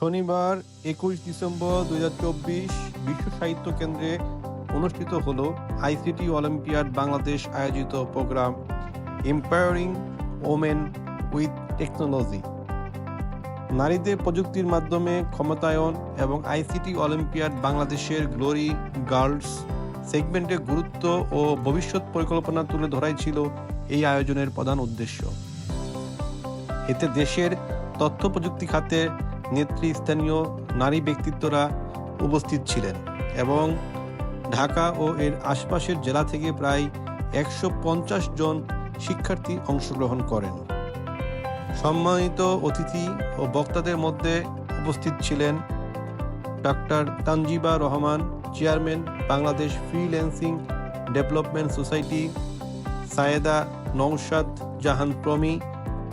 শনিবার একুশ ডিসেম্বর দুই বিশ্ব সাহিত্য কেন্দ্রে অনুষ্ঠিত হল আইসিটি অলিম্পিয়াড বাংলাদেশ আয়োজিত programme empowering women with technology নারীদের প্রযুক্তির মাধ্যমে ক্ষমতায়ন এবং আইসিটি অলিম্পিয়াড বাংলাদেশের গ্লোরি গার্লস সেগমেন্টের গুরুত্ব ও ভবিষ্যৎ পরিকল্পনা তুলে ধরাই ছিল এই আয়োজনের প্রধান উদ্দেশ্য। এতে দেশের তথ্য প্রযুক্তি খাতে নেতৃস্থানীয় নারী ব্যক্তিত্বরা উপস্থিত ছিলেন এবং ঢাকা ও এর আশপাশের জেলা থেকে প্রায় একশো পঞ্চাশ জন শিক্ষার্থী অংশগ্রহণ করেন। সম্মানিত অতিথি ও বক্তাদের মধ্যে উপস্থিত ছিলেন doctor Tanjiba Rahman, chairman Bangladesh freelancing development society, Sayeda Naushad Jahan Promi,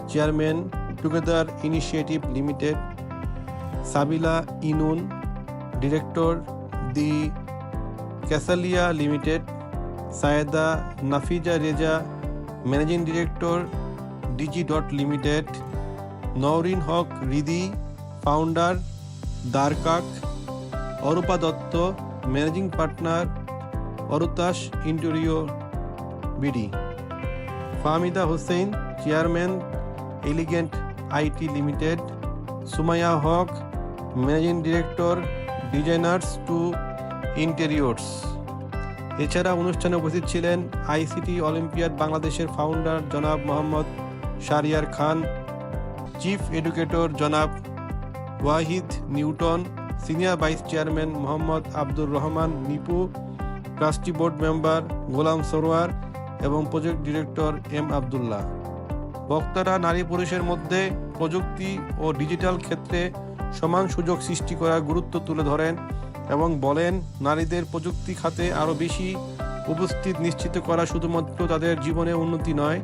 chairman together initiative limited Sabila Inun, director the Casalia limited, Sayeda Nafiza Reza, managing director Digi dot limited, Naureen Haque Ridi, founder দ্বারকাক, Arupa Dutta, managing partner Arutas interior BD, Fahmida Hossain, chairman elegant IT limited, Sumaiya Haque managing director designers to interiors এছাড়া অনুষ্ঠানে উপস্থিত ছিলেন ICT olympiad বাংলাদেশের founder জনাব মোহাম্মদ শারিয়ার খান chief educator জনাব Wahid Newton senior vice chairman Mohammad Abdur Rahman Nipu trustee board member Golam Sarwar এবং project director M Abdullah. বক্তারা নারী পুরুষের মধ্যে প্রযুক্তি ও ডিজিটাল ক্ষেত্রে সমান সুযোগ সৃষ্টি করার গুরুত্ব তুলে ধরেন এবং বলেন, নারীদের প্রযুক্তি খাতে আরও বেশি উপস্থিত নিশ্চিত করা শুধুমাত্র তাদের জীবনে উন্নতি নয়,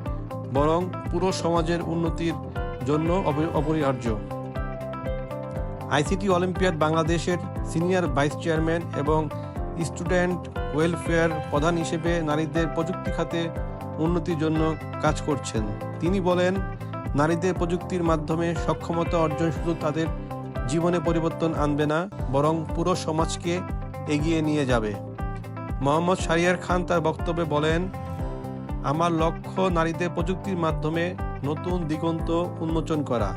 বরং পুরো সমাজের উন্নতির জন্য অপরি- অপরিহার্য। আইসিটি অলিম্পিয়াড বাংলাদেশের সিনিয়র ভাইস চেয়ারম্যান এবং স্টুডেন্ট ওয়েলফেয়ার প্রধান হিসেবে নারীদের প্রযুক্তি খাতে উন্নতির জন্য কাজ করছেন। তিনি বলেন, নারীদের প্রযুক্তির মাধ্যমে সক্ষমতা অর্জন শুধু তাদের জীবনে পরিবর্তন আনবে না, বরং পুরো সমাজকে এগিয়ে নিয়ে যাবে। মোহাম্মদ শারিয়ার খান তার বক্তব্যে বলেন, আমার লক্ষ্য নারীদের প্রযুক্তির মাধ্যমে নতুন দিগন্ত উন্মোচন করা,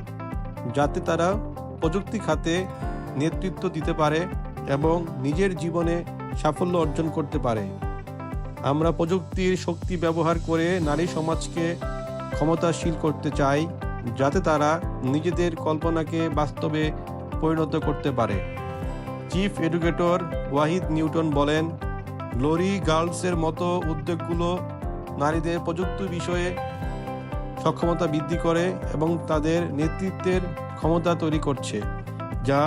যাতে তারা প্রযুক্তি খাতে নেতৃত্ব দিতে পারে এবং নিজের জীবনে সাফল্য অর্জন করতে পারে। আমরা প্রযুক্তির শক্তি ব্যবহার করে নারী সমাজকে ক্ষমতাশীল করতে চাই, যাতে তারা নিজেদের কল্পনাকে বাস্তবে পরিণত করতে পারে। চিফ এডুকেটর ওয়াহিদ নিউটন বলেন গ্লোরি গার্লসের মতো উদ্যোগগুলো নারীদের প্রযুক্তি বিষয়ে সক্ষমতা বৃদ্ধি করে এবং তাদের নেতৃত্বের ক্ষমতা তৈরি করছে, যা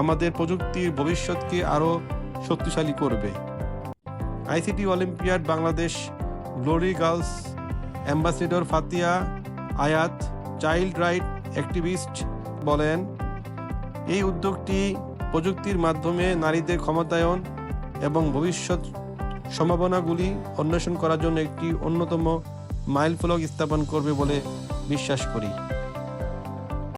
আমাদের প্রযুক্তির ভবিষ্যৎকে আরও শক্তিশালী করবে। ICT olympiad Bangladesh glory girls ambassador Fatiya Ayat, child right activist বলেন এই উদ্যোগটি প্রযুক্তির মাধ্যমে নারীদের ক্ষমতায়ন এবং ভবিষ্যৎ সম্ভাবনাগুলি অন্বেষণ করার জন্য একটি অন্যতম মাইল মাইলফলক স্থাপন করবে বলে বিশ্বাস করি।